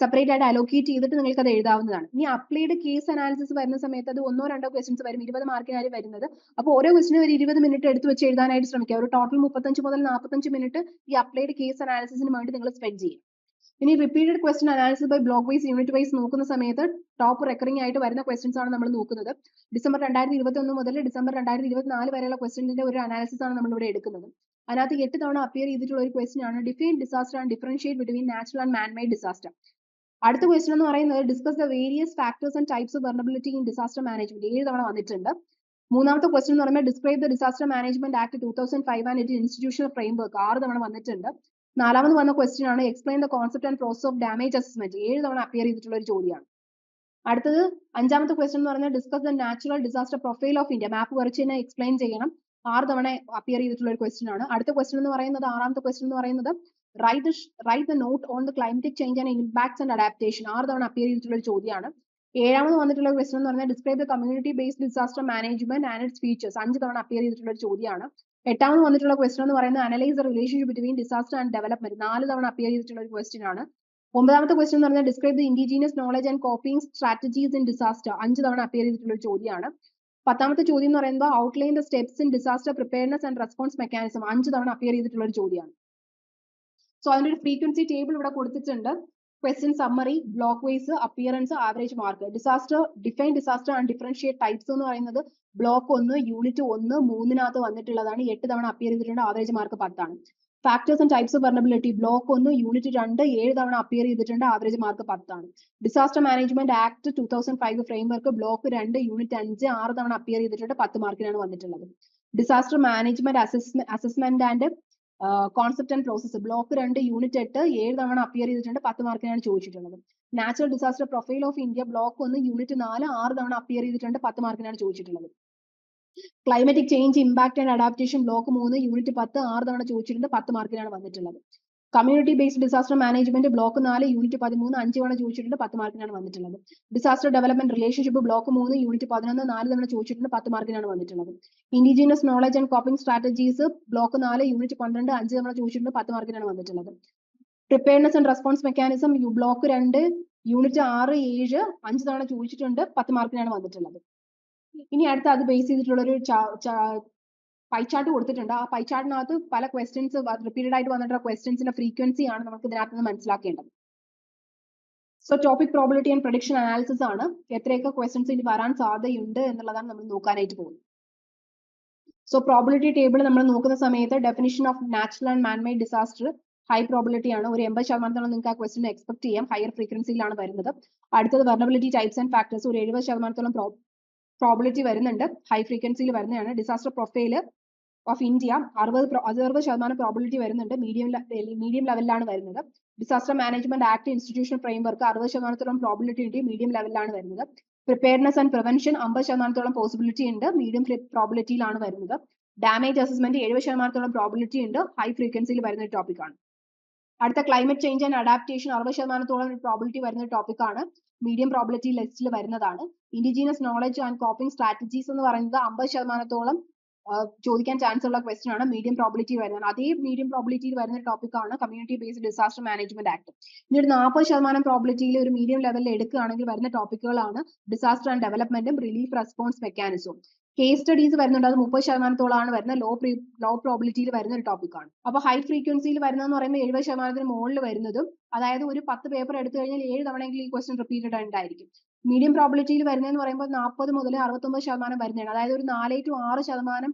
സെപ്പറേറ്റ് ആയിട്ട് അലോക്കേറ്റ് ചെയ്തിട്ട് നിങ്ങൾക്ക് അത് എഴുതാവുന്നതാണ്. ഇനി അപ്ലൈഡ് കേസ് അനാലിസിസ് വരുന്ന സമയത്ത് അത് ഒന്നോ രണ്ടോ ക്വസ്റ്റ്യൻസ് വരും. ഇരുപത് മാർക്കിനായി വരുന്നത്. അപ്പോൾ ഓരോ ക്വസ്റ്റിനും ഒരു ഇരുപത് മിനിറ്റ് എടുത്ത് വെച്ച് എഴുതാനായിട്ട് ശ്രമിക്കുക ഒരു ടോട്ടൽ മുപ്പത്തഞ്ച് മുതൽ നാൽപ്പത്തഞ്ച് മിനിറ്റ് ഈ അപ്ലൈഡ് കേസ് അനാലിസിസിന് വേണ്ടി നിങ്ങൾ സ്പെൻഡ് ചെയ്യും. ഇനി repeated question analysis by block wise unit wise നോക്കുന്ന സമയത്ത് ടോപ്പ് റെക്കറിംഗ് ആയിട്ട് വരുന്ന ക്വസ്റ്റൻസ് ആണ് നമ്മൾ നോക്കുന്നത്. ഡിസംബർ രണ്ടായിരത്തി ഇരുപത്തി ഒന്ന് മുതൽ ഡിസംബർ രണ്ടായിരത്തി ഇരുപത്തിനാല് വരെയുള്ള ക്വസ്റ്റിന്റെ ഒരു അനാലിസിസ് ആണ് നമ്മൾ ഇവിടെ എടുക്കുന്നത്. അതിനകത്ത് എട്ട് തവണ അപ്പിയർ ചെയ്തിട്ടുള്ള ഒരു ക്വസ്റ്റൻ ആണ് define disaster and differentiate between natural and man made disaster അടുത്ത ക്വസ്റ്റൻ എന്ന് പറയുന്നത് discuss the various factors and types of vulnerability in disaster management ഏഴ് തവണ വന്നിട്ടുണ്ട്. മൂന്നാമത്തെ ക്വസ്റ്റൻ എന്ന് പറയുമ്പോൾ describe the disaster management act two thousand five and it institutional framework ആറ് തവണ വന്നിട്ടുണ്ട്. നാലാമത് വന്ന ക്വസ്റ്റ്യൻ ആണ് explain the concept and process of damage assessment ഏഴ് തവണ അപ്പിയർ ചെയ്തിട്ടുള്ള ഒരു ചോദ്യമാണ് അടുത്തത് അഞ്ചാമത്തെ ക്വസ്റ്റ്യൻ എന്ന് പറഞ്ഞാൽ discuss the natural disaster profile of India map വരച്ച് തന്നെ എക്സ്പ്ലെയിൻ ചെയ്യണം. ആറ് തവണ അപ്പിയർ ചെയ്തിട്ടുള്ള ഒരു ക്വസ്റ്റ്യൻ ആണ്. അടുത്ത ക്വസ്റ്റ്യൻ എന്ന് പറയുന്നത് ആറാമത്തെ ക്വസ്റ്റ്യൻ എന്ന് പറയുന്നത് write write the note on the climatic change and impacts and adaptation ആറ് തവണ അപ്പിയർ ചെയ്തിട്ടുള്ള ഒരു ചോദ്യമാണ്. ഏഴാമത് വന്നിട്ടുള്ള ക്വസ്റ്റ്യൻ എന്ന് പറഞ്ഞാൽ describe the community based disaster management and its features അഞ്ച് തവണ അപ്പിയർ ചെയ്തിട്ടുള്ള ഒരു ചോദ്യമാണ്. എട്ടാമത് വന്നിട്ടുള്ള ക്വസ്റ്റൻ എന്ന് പറയുന്നത് analyse the relationship between disaster and development നാല് തവണ അപ്പിയർ ചെയ്തിട്ടുള്ള ഒരു ക്വസ്റ്റ്യൻ ആണ്. ഒമ്പതാമത്തെ ക്വസ്റ്റൻ എന്ന് പറഞ്ഞാൽ describe the indigenous knowledge and coping strategies in disaster അഞ്ച് തവണ അപ്പിയർ ചെയ്തിട്ടുള്ള ഒരു ചോദ്യമാണ്. പത്താമത്തെ ചോദ്യം എന്ന് പറയുമ്പോൾ outline the steps in disaster preparedness and response mechanism അഞ്ച് തവണ അപ്പിയർ ചെയ്തിട്ടുള്ള ഒരു ചോദ്യമാണ്. സോ അതിന്റെ ഒരു ഫ്രീക്വൻസി ടേബിൾ ഇവിടെ കൊടുത്തിട്ടുണ്ട്. Question summary block wise appearance average mark disaster define disaster and differentiate types എന്ന് പറയുന്നത് ബ്ലോക്ക് ഒന്ന് യൂണിറ്റ് ഒന്ന് മൂന്നിനകത്ത് വന്നിട്ടുള്ളതാണ്. എട്ട് തവണ അപ്പിയർ ചെയ്തിട്ടുണ്ട് ആവറേജ് മാർക്ക് പത്താണ്. Factors and types of vulnerability block ഒന്ന് യൂണിറ്റ് രണ്ട് ഏഴ് തവണ അപ്പിയർ ചെയ്തിട്ടുണ്ട് ആവറേജ് മാർക്ക് പത്താണ്. Disaster management act two thousand five framework block രണ്ട് യൂണിറ്റ് അഞ്ച് ആറ് തവണ അപ്പിയർ ചെയ്തിട്ടുണ്ട് പത്ത് മാർക്കിനാണ് വന്നിട്ടുള്ളത്. Disaster management assessment and concept and process block രണ്ട് യൂണിറ്റ് എട്ട് ഏഴ് തവണ അപ്പിയർ ചെയ്തിട്ടുണ്ട് പത്ത് മാർക്കിനാണ് ചോദിച്ചിട്ടുള്ളത്. Natural disaster profile of India block ഒന്ന് യൂണിറ്റ് നാല് ആറ് തവണ അപ്പിയർ ചെയ്തിട്ടുണ്ട് പത്ത് മാർക്കിനാണ് ചോദിച്ചിട്ടുള്ളത്. Climatic change impact and adaptation block മൂന്ന് യൂണിറ്റ് പത്ത് ആറ് തവണ ചോദിച്ചിട്ടുണ്ട് പത്ത് മാർക്കിനാണ് വന്നിട്ടുള്ളത്. Community based disaster management block നാല് യൂണിറ്റ് പതിമൂന്ന് അഞ്ച് തവണ ചോദിച്ചിട്ടുണ്ട് പത്ത് മാർക്കിനാണ് വന്നിട്ടുള്ളത്. ഡിസാസ്റ്റർ ഡെവലപ്മെന്റ് റിലേഷൻഷിപ്പ് ബ്ലോക്ക് മൂന്ന് യൂണിറ്റ് പതിനൊന്ന് നാല് തവണ ചോദിച്ചിട്ടുണ്ട് പത്ത് മാർക്കിനാണ് വന്നിട്ടുള്ളത്. Indigenous knowledge and coping strategies block നാല് യൂണിറ്റ് പന്ത്രണ്ട് അഞ്ച് തവണ ചോദിച്ചിട്ടുണ്ട് പത്ത് മാർക്കിനാണ് വന്നിട്ടുള്ളത്. Preparedness and response mechanism block രണ്ട് യൂണിറ്റ് ആറ് ഏഴ് അഞ്ച് തവണ ചോദിച്ചിട്ടുണ്ട് പത്ത് മാർക്കിനാണ് വന്നിട്ടുള്ളത്. ഇനി അടുത്ത അത് ബേസ് ചെയ്തിട്ടുള്ള ഒരു പൈ ചാർട്ട് കൊടുത്തിട്ടുണ്ട്. ആ പൈ ചാർട്ടിനകത്ത് പല ക്വസ്റ്റ്യൻസ് റിപ്പീറ്റഡ് ആയിട്ട് വന്നിട്ടുള്ള ക്വസ്റ്റ്യൻസിന്റെ ഫ്രീക്വൻസി ആണ് നമുക്ക് ഇതിനകത്ത് നിന്ന് മനസ്സിലാക്കേണ്ടത്. So topic probability and prediction analysis ആണ് എത്രയൊക്കെ ക്വസ്റ്റ്യൻസ് ഇനി വരാൻ സാധ്യതയുണ്ട് എന്നുള്ളതാണ് നമ്മൾ നോക്കാനായിട്ട് പോകുന്നത്. സോ പ്രോബിലിറ്റി ടേബിൾ നമ്മൾ നോക്കുന്ന സമയത്ത് definition of natural and manmade disaster high probability ആണ്. ഒരു എൺപത് ശതമാനത്തോളം നിങ്ങൾക്ക് ആ ക്വസ്റ്റ്യൻ എക്സ്പെക്ട് ചെയ്യാം. ഹയർ ഫ്രീക്വൻസിയിലാണ് വരുന്നത്. അടുത്തത് വെർണബിലിറ്റി ടൈപ്സ് ആൻഡ് ഫാക്ടേഴ്സ് ഒരു എഴുപത് ശതമാനത്തോളം പ്രോബിലിറ്റി വരുന്നുണ്ട്. ഹൈ ഫ്രീക്വൻസിയിൽ വരുന്നതാണ്. ഡിസാസ്റ്റർ പ്രൊഫൈൽ ഓഫ് ഇന്ത്യ അറുപത് അറുപത് ശതമാനം പ്രോബിലിറ്റി വരുന്നുണ്ട്. മീഡിയം മീഡിയം ലെവലിലാണ് വരുന്നത്. Disaster management act institution framework അറുപത് ശതമാനത്തോളം പ്രോബിലിറ്റി ഉണ്ട്. മീഡിയം ലെവലിലാണ് വരുന്നത്. പ്രിപ്പയർനെസ് ആൻഡ് പ്രിവെൻഷൻ അമ്പത് ശതമാനത്തോളം പോസിബിലിറ്റി ഉണ്ട്. മീഡിയം പ്രോബിലിറ്റിയിലാണ് വരുന്നത്. ഡാമേജ് അസസ്മെന്റ് എഴുപത് ശതമാനത്തോളം പ്രോബിലിറ്റി ഉണ്ട്. ഹൈ ഫ്രീക്വൻസിയിൽ വരുന്ന ടോപ്പിക്കാണ് അടുത്ത ക്ലൈമറ്റ് ചേഞ്ച് ആൻഡ് അഡാപ്റ്റേഷൻ അറുപത് ശതമാനത്തോളം പ്രോബിലിറ്റി വരുന്ന ടോപ്പിക്കാണ് മീഡിയം പ്രോബിലിറ്റി ലിസ്റ്റിൽ വരുന്നതാണ്. Indigenous knowledge and coping strategies എന്ന് പറയുന്നത് അമ്പത് ശതമാനത്തോളം ചോദിക്കാൻ ചാൻസ് ഉള്ള ക്വസ്റ്റ്യൻ ആണ്. മീഡിയം പ്രോബിലിറ്റി വരുന്നത്. അതേ മീഡിയം പ്രോബിലിറ്റിയിൽ വരുന്ന ടോപ്പിക് ആണ് community based disaster management act ഇനി ഒരു നാൽപ്പത് ശതമാനം പ്രോബിലിറ്റിയിൽ ഒരു മീഡിയം ലെവലിൽ എടുക്കുകയാണെങ്കിൽ വരുന്ന ടോപ്പിക്കുകളാണ് ഡിസാസ്റ്റർ ആൻഡ് ഡെവലപ്മെന്റും റിലീഫ് റെസ്പോൺസ് മെക്കാനിസവും കേസ് സ്റ്റഡീസ് വരുന്നുണ്ട്. അത് മുപ്പത് ശതമാനത്തോളമാണ് വരുന്നത്. ലോ പ്രീ ലോ പ്രോബിലിറ്റിയിൽ വരുന്ന ഒരു ടോപ്പിക്കാണ് അപ്പൊ ഹൈ ഫ്രീക്വൻസിയിൽ വരുന്നതെന്ന് പറയുമ്പോൾ എഴുപത് ശതമാനത്തിന് മുകളിൽ വരുന്നതും അതായത് ഒരു പത്ത് പേപ്പർ എടുത്തു കഴിഞ്ഞാൽ ഏഴ് തവണയെങ്കിലും ഈ ക്വസ്റ്റ്യൻ റിപ്പീറ്റഡ് ഉണ്ടായിരിക്കും മീഡിയം പ്രോബിലിറ്റിയിൽ വരുന്നതെന്ന് പറയുമ്പോൾ നാൽപ്പത് മുതൽ അറുപത്തൊമ്പത് ശതമാനം വരുന്നതാണ്. അതായത് ഒരു നാല് ടു ആറ് ശതമാനം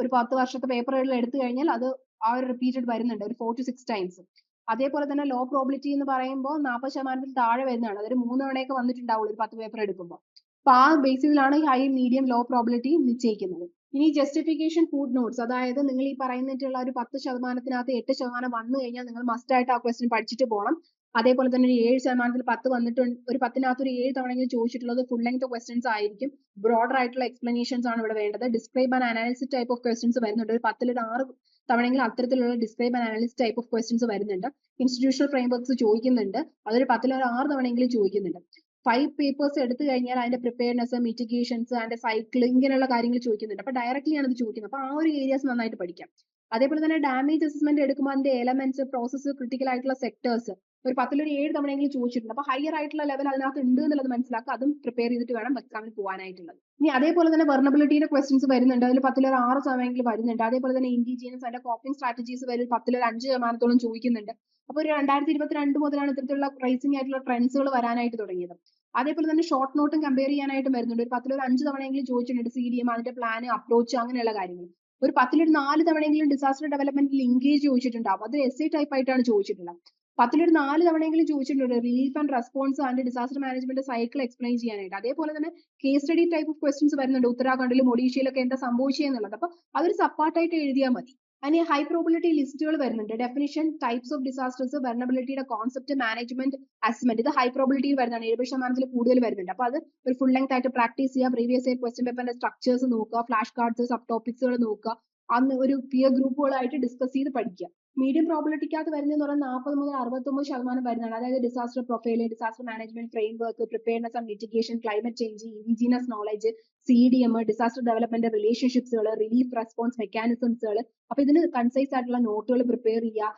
ഒരു പത്ത് വർഷത്തെ പേപ്പറുകളിൽ എടുത്തു കഴിഞ്ഞാൽ അത് ആ ഒരു റിപ്പീറ്റഡ് വരുന്നുണ്ട്. ഒരു ഫോർ ടു സിക്സ് ടൈംസ് അതേപോലെ തന്നെ ലോ പ്രോബിലിറ്റി എന്ന് പറയുമ്പോൾ നാൽപ്പത് ശതമാനത്തിൽ താഴെ വരുന്നതാണ്. അതൊരു മൂന്ന് തവണയൊക്കെ വന്നിട്ടുണ്ടാവുള്ളൂ ഒരു പത്ത് പേപ്പർ എടുക്കുമ്പോൾ അപ്പൊ ആ ബേസിസിലാണ് ഹൈ മീഡിയം ലോ പ്രോബിലിറ്റി നിശ്ചയിക്കുന്നത്. ഇനി ജസ്റ്റിഫിക്കേഷൻ ഫുഡ് നോട്ട്സ് അതായത് നിങ്ങൾ ഈ പറയുന്നിട്ടുള്ള ഒരു പത്ത് ശതമാനത്തിനകത്ത് എട്ട് ശതമാനം വന്നു കഴിഞ്ഞാൽ നിങ്ങൾ മസ്റ്റ് ആയിട്ട് ആ ക്വസ്റ്റ്യൻ പഠിച്ചിട്ട് പോകണം അതേപോലെ തന്നെ ഒരു ഏഴ് ശതമാനത്തിൽ പത്ത് വന്നിട്ടുണ്ട് ഒരു പത്തിനകത്ത് ഒരു ഏഴ് തവണയെങ്കിലും ചോദിച്ചിട്ടുള്ളത് ഫുൾ ലെങ്ത് ക്വസ്റ്റ്യൻസ് ആയിരിക്കും. ബ്രോഡർ ആയിട്ടുള്ള എക്സ്പ്ലനേഷൻസ് ആണ് ഇവിടെ വേണ്ടത്. Describe and analysis type of questions വരുന്നുണ്ട്. ഒരു പത്തിൽ ഒരു ആറ് തവണയെങ്കിലും അത്തരത്തിലുള്ള describe and analysis type of questions വരുന്നുണ്ട്. ഇൻസ്റ്റിറ്റ്യൂഷണൽ ഫ്രെയിംവർക്സ് ചോദിക്കുന്നുണ്ട്. അതൊരു പത്തിൽ ഒരു ആറ് തവണയെങ്കിലും ചോദിക്കുന്നുണ്ട്. ഫൈവ് പേപ്പേഴ്സ് എടുത്തു കഴിഞ്ഞാൽ അതിന്റെ പ്രിപ്പയർനെസ് മിറ്റിഗേഷൻസ് അതിന്റെ സൈക്കിൾ ഇങ്ങനെയുള്ള കാര്യങ്ങൾ ചോദിക്കുന്നുണ്ട്. അപ്പൊ ഡയറക്റ്റ്ലി ആണ് ഇത് ചോദിക്കുന്നത്. അപ്പൊ ആ ഒരു ഏരിയാസ് നന്നായിട്ട് പഠിക്കാം. അതേപോലെ തന്നെ ഡാമേജ് അസസ്മെന്റ് എടുക്കുമ്പോൾ അതിന്റെ എലമെന്റ്സ് പ്രോസസ്സ് ക്രിട്ടിക്കൽ ആയിട്ടുള്ള സെക്ടേഴ്സ് ഒരു പത്തിലൊരു ഏഴ് തവണയെങ്കിലും ചോദിച്ചിട്ടുണ്ട്. അപ്പൊ ഹയർ ആയിട്ടുള്ള ലെവൽ അതിനകത്ത് ഉണ്ട് എന്നുള്ളത് മനസ്സിലാക്കുക. അതും പ്രിപ്പയർ ചെയ്തിട്ട് വേണം എക്സാമിന് പോകാനായിട്ടുള്ളത്. ഇനി അതേപോലെ തന്നെ വെർണബിലിറ്റിയുടെ ക്വസ്റ്റ്യൻസ് വരുന്നുണ്ട്. അതിൽ പത്തിലൊരു ആറ് സമയമെങ്കിലും വരുന്നുണ്ട്. അതേപോലെ തന്നെ ഇൻഡിജീനസ് അതിന്റെ കോപ്പിംഗ് സ്ട്രാറ്റജീസ് വരും. പത്തിലൊരു അഞ്ച് ശതമാനത്തോളം ചോദിക്കുന്നുണ്ട്. അപ്പൊ ഒരു രണ്ടായിരത്തി ഇരുപത്തിരണ്ട് മുതലാണ് ഇത്തരത്തിലുള്ള റൈസിംഗ് ആയിട്ടുള്ള ട്രെൻഡ്സുകൾ വരാനായിട്ട് തുടങ്ങിയത്. അതേപോലെ തന്നെ ഷോർട്ട് നോട്ടും കമ്പയർ ചെയ്യാനായിട്ട് വരുന്നുണ്ട്. ഒരു പത്തിലൊരു അഞ്ച് തവണയെങ്കിലും ചോദിച്ചിട്ടുണ്ട് സി ഡി എം അതിന്റെ പ്ലാൻ അപ്രോച്ച് അങ്ങനെയുള്ള കാര്യങ്ങൾ. ഒരു പത്തിലൊരു നാല് തവണയെങ്കിലും ഡിസാസ്റ്റർ ഡെവലപ്മെന്റ് ലിങ്കേജ് ചോദിച്ചിട്ടുണ്ടാവും. അത് എസ് ഐ ടൈപ്പ് ആയിട്ടാണ് ചോദിച്ചിട്ടുള്ളത്. പത്തിലൊരു നാല് തവണയെങ്കിലും ചോദിച്ചിട്ടുണ്ട് relief and response and disaster management cycle explain ചെയ്യാനായിട്ട്. അതേപോലെ തന്നെ case study type of questions വരുന്നുണ്ട്. ഉത്തരാഖണ്ഡിലും ഒഡീഷയിലൊക്കെ എന്താ സംഭവിച്ചെന്നുള്ളത് അപ്പൊ അതൊരു സപ്പാർട്ടായിട്ട് എഴുതിയാൽ മതി. അതിന് ഹൈ പ്രോബിലിറ്റി ലിസ്റ്റുകൾ വരുന്നുണ്ട്. ഡെഫിനിഷൻ ടൈപ്സ് ഓഫ് ഡിസാസ്റ്റേഴ്സ് വെർണബിലിറ്റിയുടെ കോൺസെപ്റ്റ് മാനേജ്മെന്റ് അസസ്മെന്റ് ഇത് ഹൈ പ്രോബിലിറ്റിയിൽ വരുന്നതാണ്. എഴുപത് ശതമാനത്തിൽ കൂടുതൽ വരുന്നുണ്ട്. അപ്പൊ അത് ഒരു ഫുൾ ലെങ്ത് ആയിട്ട് പ്രാക്ടീസ് ചെയ്യുക. പ്രീവിയസ് ഇയർ ക്വസ്റ്റ്യൻ പേപ്പറിന്റെ സ്ട്രക്ചേഴ്സ് നോക്കുക. ഫ്ലാഷ് കാർഡ്സ് സബ് ടോപ്പിക്സുകൾ നോക്കുക. അന്ന് ഒരു പിയർ ഗ്രൂപ്പുകളായിട്ട് ഡിസ്കസ് ചെയ്ത് പഠിക്കുക. മീഡിയം പ്രോബിലിറ്റിക്കകത്ത് വരുന്നതെന്ന് പറഞ്ഞാൽ നാൽപ്പത് മുതൽ അറുപത്തൊമ്പത് ശതമാനം വരുന്നതാണ്. അതായത് disaster profile disaster management framework preparedness and mitigation climate change indigenous knowledge C D M disaster development റിലേഷൻഷിപ്സുകൾ relief response മെക്കാനിസംസുകൾ അപ്പൊ ഇതിന് കൺസൈസ് ആയിട്ടുള്ള നോട്ടുകൾ പ്രിപ്പയർ ചെയ്യുക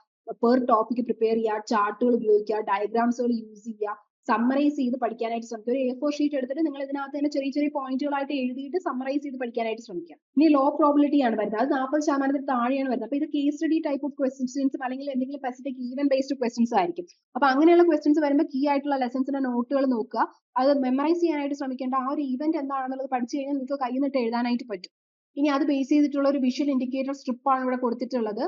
പെർ ടോപ്പിക് പ്രിപ്പയർ ചെയ്യുക ചാർട്ടുകൾ ഉപയോഗിക്കുക ഡയഗ്രാംസുകൾ യൂസ് ചെയ്യുക. സമ്മറൈസ് ചെയ്ത് പഠിക്കാനായിട്ട് ശ്രമിക്കുക. ഒരു എ ഫോർ ഷീറ്റ് എടുത്തിട്ട് നിങ്ങൾ ഇതിനകത്ത് തന്നെ ചെറിയ ചെറിയ പോയിന്റുകളായിട്ട് എഴുതിയിട്ട് സമ്മറൈസ് ചെയ്ത് പഠിക്കാനായിട്ട് ശ്രമിക്കുക. ഇനി ലോ പ്രോബിലിറ്റി ആണ് വരുന്നത്. അത് നാൽപ്പത് ശതമാനത്തിൽ താഴെയാണ് വരുന്നത്. അപ്പൊ ഇത് കേസ് സ്റ്റഡി ടൈപ്പ് ഓഫ് ക്വസ്റ്റൻസും അല്ലെങ്കിൽ എന്തെങ്കിലും സ്പെസിഫിക് ഈവൻ ബേസ്ഡ് ക്വസ്റ്റൻസ് ആയിരിക്കും. അപ്പൊ അങ്ങനെയുള്ള ക്വസ്റ്റൻസ് വരുമ്പോൾ കീ ആയിട്ടുള്ള ലെസൺസിന്റെ നോട്ടുകൾ നോക്കുക. അത് മെമ്മറൈസ് ചെയ്യാനായിട്ട് ശ്രമിക്കേണ്ട ആ ഒരു ഇവന്റ് എന്താണെന്നുള്ളത് പഠിച്ചു കഴിഞ്ഞാൽ നിങ്ങൾക്ക് കൈ നിട്ട് എഴുതാനായിട്ട് പറ്റും. ഇനി അത് ബേസ് ചെയ്തിട്ടുള്ള ഒരു വിഷ്വൽ ഇൻഡിക്കേറ്റർ സ്ട്രിപ്പ് ആണ് ഇവിടെ കൊടുത്തിട്ടുള്ളത്.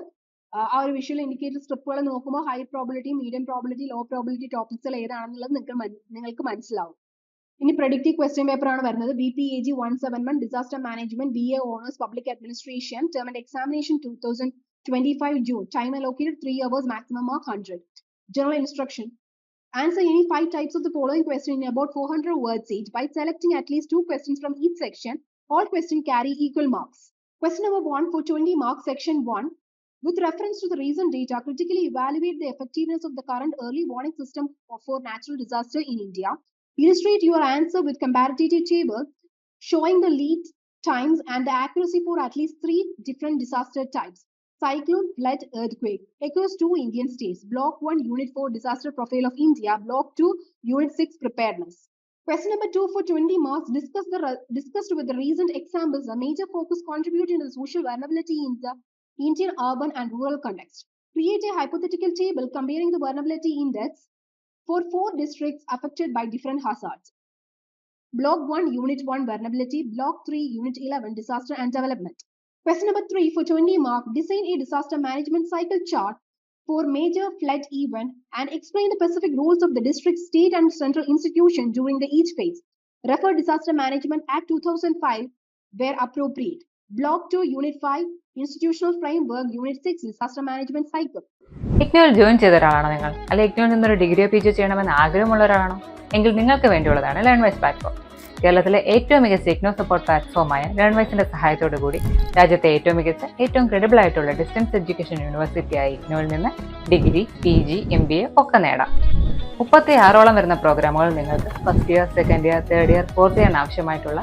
ആ ആ ഒരു വിഷ്വൽ ഇൻഡിക്കേറ്റർ സ്ട്രിപ്പുകൾ നോക്കുമ്പോൾ high probability medium probability low probability ടോപ്പിക്സുകൾ ഏതാണെന്നുള്ളത് നിങ്ങൾക്ക് മൻ- നിങ്ങൾക്ക് മനസ്സിലാവും ഇനി പ്രഡിക്റ്റീവ് ക്വസ്റ്റ്യൻ പേപ്പർ ആണ് വരുന്നത് B P A G one seven one disaster management B A honours public administration term and examination two thousand twenty five June time allocated three hours maximum mark hundred general instruction Answer any five types of the following question in about 400 words each by selecting at least two questions from each section. All questions carry equal marks. Question number one for 20 marks, section one. With reference to the recent data, critically evaluate the effectiveness of the current early warning system for- natural disaster in India. Illustrate your answer with comparative table showing the lead times and the accuracy for at least three different disaster types. Cyclone, flood, earthquake across two Indian states. Block 1, Unit 4, Disaster Profile of India. Block 2, Unit 6, Preparedness. Question number 2 for 20 marks. Discuss the discussed with the recent examples a major focus contributing to the social vulnerability in the Indian urban and rural context. Create a hypothetical table comparing the vulnerability index for four districts affected by different hazards. Block 1, Unit 1, Vulnerability. Block 3, Unit 11, Disaster and Development. Question number 3 for 20 mark. Design a disaster management cycle chart for major flood event and explain the specific roles of the district, state and central institution during the each phase. Refer Disaster Management Act 2005 where appropriate. Block 2, Unit 5, Institutional Framework, Unit 6, Disaster Management Cycle. ഇഗ്നോയിൽ join ചെയ്ത ഒരാളാണോ നിങ്ങൾ? അല്ലെ ഇഗ്നോയിൽ നിന്നൊരു ഡിഗ്രിയോ P G ചെയ്യണമെന്ന് ആഗ്രഹമുള്ള ഒരാളാണോ എങ്കിൽ നിങ്ങൾക്ക് വേണ്ടിയുള്ളതാണ് ലേൺ വൈസ് പ്ലാറ്റ്ഫോം കേരളത്തിലെ ഏറ്റവും മികച്ച ഇഗ്നോ സപ്പോർട്ട് പ്ലാറ്റ്ഫോമായ ലേൺവൈസിന്റെ സഹായത്തോടു കൂടി രാജ്യത്തെ ഏറ്റവും മികച്ച ഏറ്റവും ക്രെഡിബിൾ ആയിട്ടുള്ള ഡിസ്റ്റൻസ് എഡ്യൂക്കേഷൻ യൂണിവേഴ്സിറ്റിയായ ഇഗ്നോയിൽ നിന്ന് degree P G M B A ഒക്കെ നേടാം. മുപ്പത്തി ആറോളം വരുന്ന പ്രോഗ്രാമുകൾ നിങ്ങൾക്ക് first year second year third year fourth ഇയറിന് ആവശ്യമായിട്ടുള്ള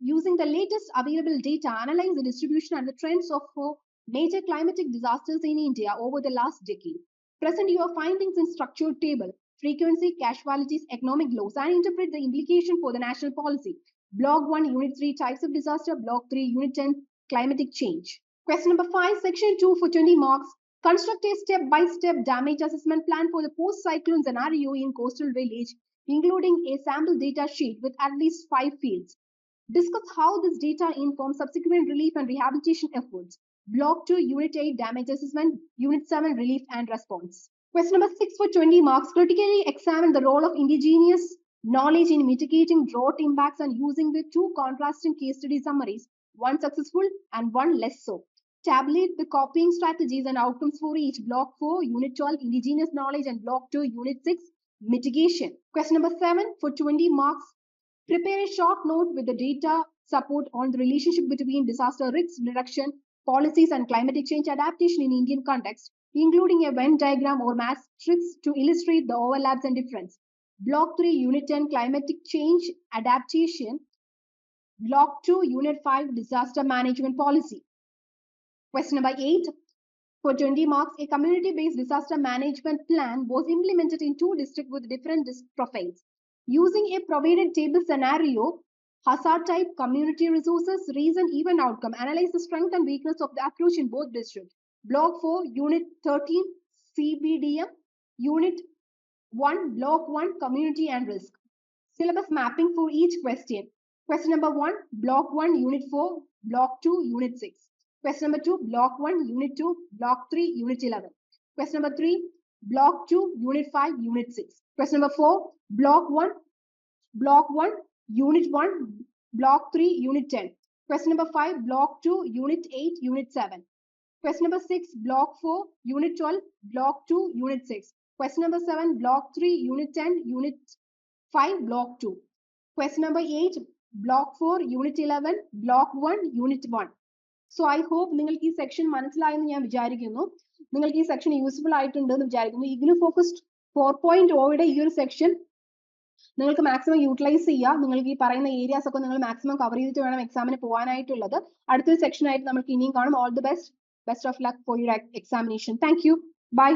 using the latest available data, analyze the distribution and the trends of four major climatic disasters in India over the last decade. Present your findings in structured table, frequency, casualties, economic loss, and interpret the implication for the national policy. Block 1, Unit 3, types of disaster. Block 3, Unit 10, climatic change. Question number 5, Section 2 for 20 marks. Construct a step-by-step damage assessment plan for the post-cyclone scenario in coastal village including a sample data sheet with at least five fields. Discuss how this data informs subsequent relief and rehabilitation efforts. Block 2, Unit 8, Damage Assessment, Unit 7, Relief and Response. Question number 6 for 20 marks. Critically examine the role of indigenous knowledge in mitigating drought impacts and using the two contrasting case study summaries, one successful and one less so. Tabulate the copying strategies and outcomes for each. Block 4, Unit 12, Indigenous Knowledge, and Block 2, Unit 6, mitigation. Question number seven for 20 marks. Prepare a short note with the data support on the relationship between disaster risk reduction policies and climatic change adaptation in Indian context, including a Venn diagram or matrix to illustrate the overlaps and difference. Block 3, Unit 10, climatic change adaptation. Block 2, Unit 5, disaster management policy. Question number 8, for 20 marks, a community-based disaster management plan was implemented in two districts with different dis- profiles. Using a provided table scenario, hazard type, community resources, reason, event outcome, analyze the strength and weakness of the approach in both districts. Block 4, Unit 13, CBDM, Unit 1, Block 1, Community and Risk. Syllabus mapping for each question. Question number 1, Block 1, Unit 4, Block 2, Unit 6. Question number 2, Block 1, Unit 2, Block 3, Unit 11. Question number 3, Block 2, Unit 5, Unit 6. Question number 4, Block 1, Block 1, Unit 1, Block 3, Unit 10. Question number 5, Block 2, Unit 8, Unit 7. Question number 6, Block 4, Unit 12, Block 2, Unit 6. Question number 7, Block 3, Unit 10, Unit 5, Block 2. Question number 8, Block 4, Unit 11, Block 1, Unit 1. So I hope നിങ്ങൾക്ക് ഈ section മനസ്സിലായെന്ന് ഞാൻ വിചാരിക്കുന്നു നിങ്ങൾക്ക് ഈ section useful ആയിട്ടുണ്ട് എന്ന് വിചാരിക്കുന്നു ഇഗ്നു ഫോക്കസ്ഡ് ഫോർ പോയിന്റ് ഓയുടെ ഈ ഒരു സെക്ഷൻ നിങ്ങൾക്ക് മാക്സിമം യൂട്ടിലൈസ് ചെയ്യുക നിങ്ങൾക്ക് ഈ പറയുന്ന ഏരിയാസ് ഒക്കെ നിങ്ങൾ മാക്സിമം കവർ ചെയ്തിട്ട് വേണം എക്സാമിന് പോകാനായിട്ടുള്ളത് അടുത്തൊരു സെക്ഷൻ ആയിട്ട് നമുക്ക് ഇനിയും കാണും. All the best best of luck for your examination thank you bye